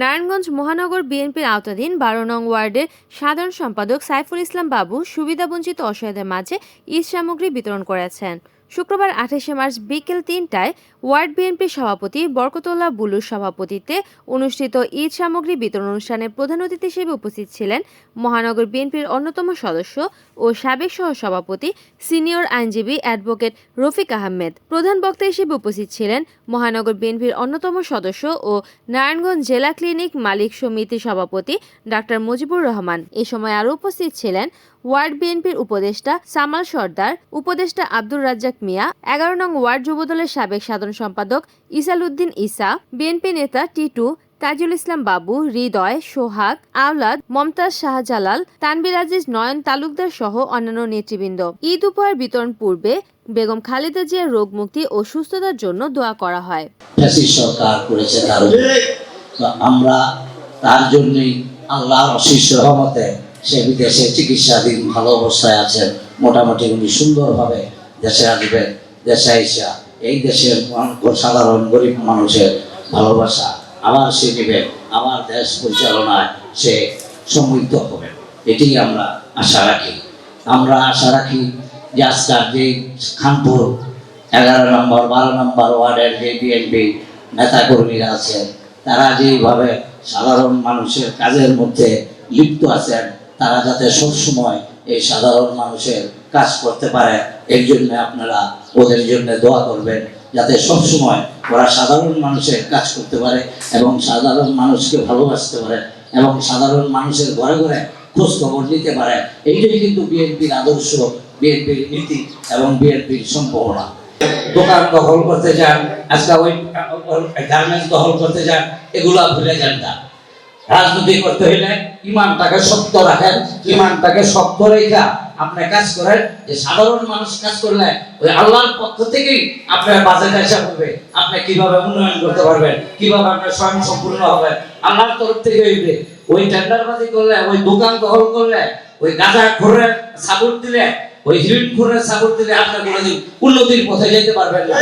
নারায়ণগঞ্জ মহানগর বিএনপির আওতাধীন বারো নং ওয়ার্ডের সাধারণ সম্পাদক সাইফুল ইসলাম বাবু সুবিধাবঞ্চিত অসহায়দের মাঝে ঈদ সামগ্রী বিতরণ করেছেন। শুক্রবার আঠাশে মার্চ বিকেল তিনটায় ওয়ার্ড বিএনপির সভাপতি বরকতুল্লাহ বুলুর সভাপতিত্বে অনুষ্ঠিত ঈদ সামগ্রী বিতরণ অনুষ্ঠানে প্রধান অতিথি হিসেবে উপস্থিত ছিলেন মহানগর বিএনপির অন্যতম সদস্য ও সাবেক সহ সভাপতি সিনিয়র আইনজীবী অ্যাডভোকেট রফিক আহমেদ। প্রধান বক্তা হিসেবে উপস্থিত ছিলেন মহানগর বিএনপির অন্যতম সদস্য ও নারায়ণগঞ্জ জেলা ক্লিনিক মালিক সমিতির সভাপতি ডাক্তার মুজিবুর রহমান। এ সময় আরও উপস্থিত ছিলেন ওয়ার্ড বিএনপির উপদেষ্টা সামাল সর্দার, উপদেষ্টা আব্দুর রাজ্জাক মিয়া, এগারো নং ওয়ার্ড যুবদলের সাবেক সাধারণ সম্পাদক ইসাল উদ্দিন ইসা, বিএনপি নেতা টিটু তাজুল ইসলাম বাবু, হৃদয়, সোহাগ, আওলাদ, মমতাজ শাহজালাল তানবির আজিজ, নয়ন তালুকদার সহ অন্যান্য নেতৃবৃন্দ। ঈদ উপহার বিতরণ পূর্বে বেগম খালেদা জিয়ার রোগ মুক্তি ও সুস্থতার জন্য দোয়া করা হয়। আমরা তার জন্যই আল্লাহর অশেষ রহমতে সে বিদেশে চিকিৎসাধীন, ভালো অবস্থায় আছেন মোটামুটি উনি সুন্দরভাবে দেশে আসবেন দেশে আইসা এই দেশের সাধারণ গরিব মানুষের ভালোবাসা আবার সে নেবেন আমার দেশ পরিচালনায় সে সমৃদ্ধ হবে। এটি আমরা আশা রাখি। আমরা আশা রাখি যে আজকাল যে খানপুর, এগারো নম্বর, বারো নম্বর ওয়ার্ডের যে বিএনপি নেতাকর্মীরা আছেন, তারা যেভাবে সাধারণ মানুষের কাজের মধ্যে লিপ্ত আছেন তারা যাতে সবসময় এই সাধারণ মানুষের কাজ করতে পারে, এর জন্য আপনারা ওদের জন্য দোয়া করবেন, যাতে সবসময় ওরা সাধারণ মানুষের কাজ করতে পারে এবং সাধারণ মানুষকে ভালোবাসতে পারে এবং সাধারণ মানুষের ঘরে ঘরে খোঁজ খবর নিতে পারে। এইটাই কিন্তু বিএনপির আদর্শ, বিএনপির নীতি এবং বিএনপির সম্ভাবনা। দোকান দখল করতে যান, আজকে ওই গার্মেন্টস দখল করতে যান, এগুলো ভুলে যান না। রাজনীতি করতে হইলে ইমানটাকে শক্ত রাখেন ইমানটাকে শক্ত রেখা আপনি কাজ করেন। যে সাধারণ মানুষ কাজ করলে ওই আল্লাহর পক্ষ থেকেই আপনার বাজেট হিসাব হবে আপনি কীভাবে উন্নয়ন করতে পারবেন কীভাবে আপনার স্বয়ং সম্পূর্ণ হবে আল্লাহর তরফ থেকে হইবে। ওই টেন্ডারবাজি করলে ওই দোকান দখল করলে ওই গাঁজা ঘুরে সাবুর দিলে ওই হিরিন ঘুরে সাবুর দিলে আপনি কোনোদিন উন্নতির পথে যেতে পারবেন না।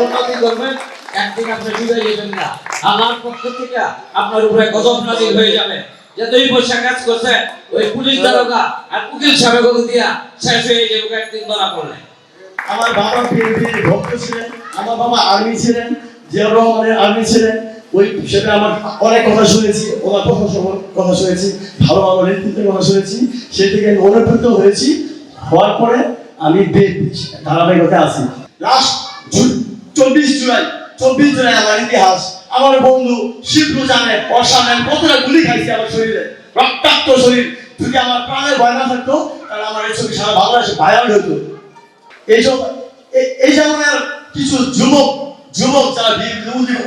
উন্নতি করবেন একদিন আপনি ডুবে যাবেন না। আমার পক্ষ থেকে আপনার উপরে গজব নাজিল হয়ে যাবে। যে দুই পয়সা কাজ করছে, ওই পুলিশ দারোগা আর উকিল সাহেব দিয়া শেষ হয়ে যাবে একদিন ধরা পড়লে। আমার বাবা বিএনপির ভক্ত ছিলেন, আমার বাবা আর্মি ছিলেন, জিয়াউর রহমানের আর্মি ছিলেন। ওই সেটা আমার অনেক কথা শুনেছি, ওনার কথা কথা শুনেছি, ভালো ভালো নেতৃত্বের কথা শুনেছি। সে থেকে আমি অনুপ্রাণিত হয়েছি। হওয়ার পরে আমি ধারাবাহিকতা আছি। লাস্ট চব্বিশ জুলাই। চব্বিশ জুলাই আমার ইতিহাস। আমার বন্ধু শিবলু জানে অসামেন কতটা গুলি খাইছে আমার শরীরে, রক্তাক্ত শরীর। যদি আমার প্রাণের ভয় না থাকতো, তাহলে আমার এই ছবি সারা বাংলাদেশে ভাইরাল হতো। এইসব এই ধরনের কিছু যুবক যুবক যারা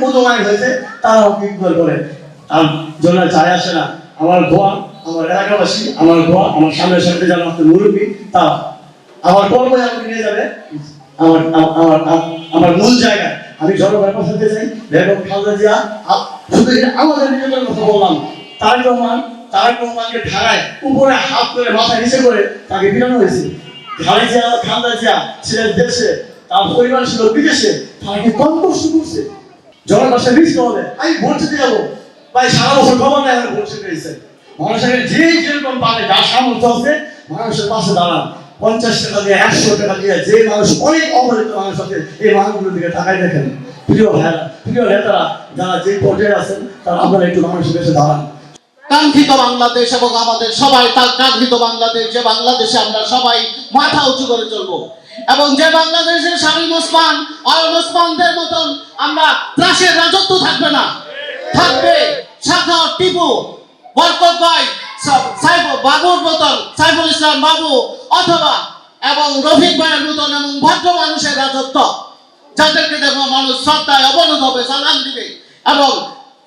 উদমায় হয়েছে, তারাও বিজ্ঞান করে তার জন্য যায় আসে না। আমার গোয়া আমার এলাকাবাসী, আমার গোয়া আমার সামনের সাথে যারা আমাদের মুরব্বী তা আমার কর্ম আমাকে নিয়ে যাবে আমার আমার আমার মূল জায়গায়। আমি জনগণের পাশে যেতে চাই। বেগম খালেদা জিয়া শুধু আমাদের নিজেদের কথা বললাম। তারেক রহমান তার রহমানকে ঠাড়ায় উপরে হাত করে মাথা নিচে করে তাকে বিরানো হয়েছে। খালেদা জিয়া খালেদা জিয়া ছিলেন দেশে, তার পরিবার ছিল বিদেশে তাকে কম কষ্ট করছে? জনগণের লিস্ট হবে আমি ভোট দিতে যাব। ভাই সারা বছর নেই আমি ভোট পেয়েছে মানুষের যে যেরকম পারে যার সামর্থ্য আছে, মানুষের পাশে দাঁড়ান। পঞ্চাশ টাকা দিয়ে, একশো টাকা দিয়ে যে মানুষ অনেক অবহেলিত মানুষ আছে, এই মানুষগুলোর দিকে তাকাই দেখেন। প্রিয় ভাইরা প্রিয় নেতারা, যারা যে পর্যায়ে আছেন, তারা আপনারা একটু মানুষের কাছে দাঁড়ান। কাঙ্ক্ষিত বাংলাদেশ এবং আমাদের সবাই, তার কাঙ্ক্ষিত বাংলাদেশ, যে বাংলাদেশে আমরা সবাই মাথা উঁচু করে চলবো। এবং যে বাংলাদেশের শামীম ওসমান অয়ন ওসমানদের মতন আমরা ত্রাসের রাজত্ব থাকবে না। থাকবে শাখা টিপু, বরকত ভাই বাবুর মতন সাইফুল ইসলাম বাবু অথবা এবং রফিক ভাইয়ের মতন এবং ভদ্র মানুষের রাজত্ব। যাদেরকে দেখো মানুষ শ্রদ্ধায় অবনত হবে, সালাম দিবে এবং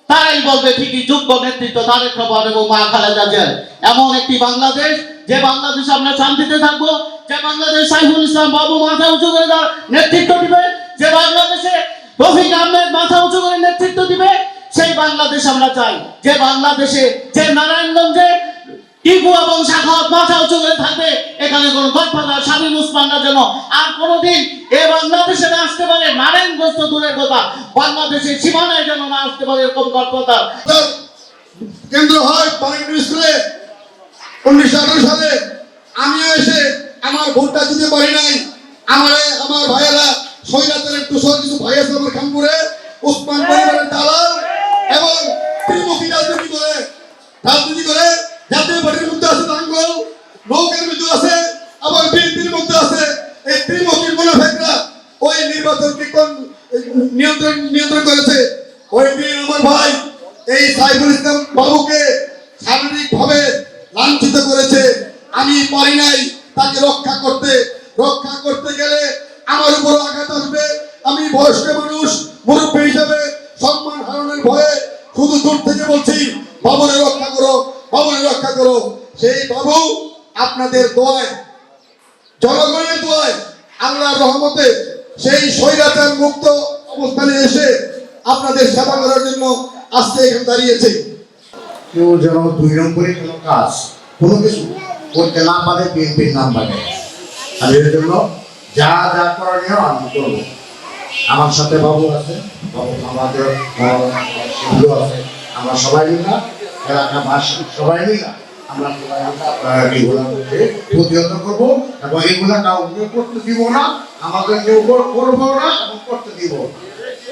তারাই বলবে ঠিকই যোগ্য নেতৃত্ব তারেক রহমান এবং মা খালেদা জিয়ার। এমন একটি বাংলাদেশ, যে বাংলাদেশ আমরা শান্তিতে থাকব, যে বাংলাদেশ সাইফুল ইসলাম বাবু মাথা উঁচু করে নেতৃত্ব দিবে, যে বাংলাদেশে রফিক আহমেদ মাথা উঁচু করে নেতৃত্ব দিবে, সেই বাংলাদেশ আমরা চাই। যে বাংলাদেশে, যে নারায়ণগঞ্জে টিপু এবং শাখাওয়াত মাথা উঁচু করে থাকবে। এখানে কোনো গডফাদার যেন আর কোনোদিন এ বাংলাদেশে না আসতে পারে দূরের কথা। বাংলাদেশের সীমানায় যেন না আসতে পারে এরকম গডফাদার। কেন্দ্র হয় স্কুলে। উনিশশো আঠারো সালে আমিও এসে আমার ভোটটা দিতে পারি নাই। আমার আমার ভাইয়েরা সৈরাতের একটু সর কিছু ভাই আছে খানপুরে উসমান পরিবারের দালাল এবং ত্রিমুখী রাজনীতি করে রাজনীতি করে জাতীয় পার্টির মধ্যে আছে নাঙ্গল নৌকের মধ্যে আছে আবার বিএনপির মধ্যে আছে এই ত্রিমুখীর মুনাফেকরা ওই নির্বাচনকে কোন নিয়ন্ত্রণ নিয়ন্ত্রণ করেছে। ওই দিন আমার ভাই, এই সাইফুল ইসলাম বাবুকে শারীরিক ভাবে লাঞ্ছিত করেছে। আমি পারি নাই তাকে রক্ষা করতে। রক্ষা করতে গেলে আমার উপর আঘাত আসবে। আমি বয়স্ক মানুষ, মুরব্বী হিসেবে সম্মান হারানোর ভয়ে শুধু দূর থেকে বলছি, বাবুরে রক্ষা করো, বাবুরে রক্ষা করো। সেই বাবু আপনাদের দোয়ায়, জনগণের দোয়ায়, আল্লাহর রহমতে সেই স্বৈরাচার মুক্ত অবস্থানে এসে আপনাদের সেবা করার জন্য আজকে এখানে দাঁড়িয়েছে। কেউ যেন দুই নম্বরে কোনো কাজ, কোনো কিছু করতে না পারে, বিএনপির নাম পারে আর এর জন্য যা যা করণীয় আমি করব। আমার সাথে বাবু আছে, বাবু আমাদের সিন্ধু আছে। আমরা সবাই মিলা এলাকাবাসী সবাই মিলা আমরা সবাই এগুলা করতে প্রতিহত করব এবং এগুলা কাউকে করতে দিব না, আমাদের কেউ কর- করব না এবং করতে দিব না।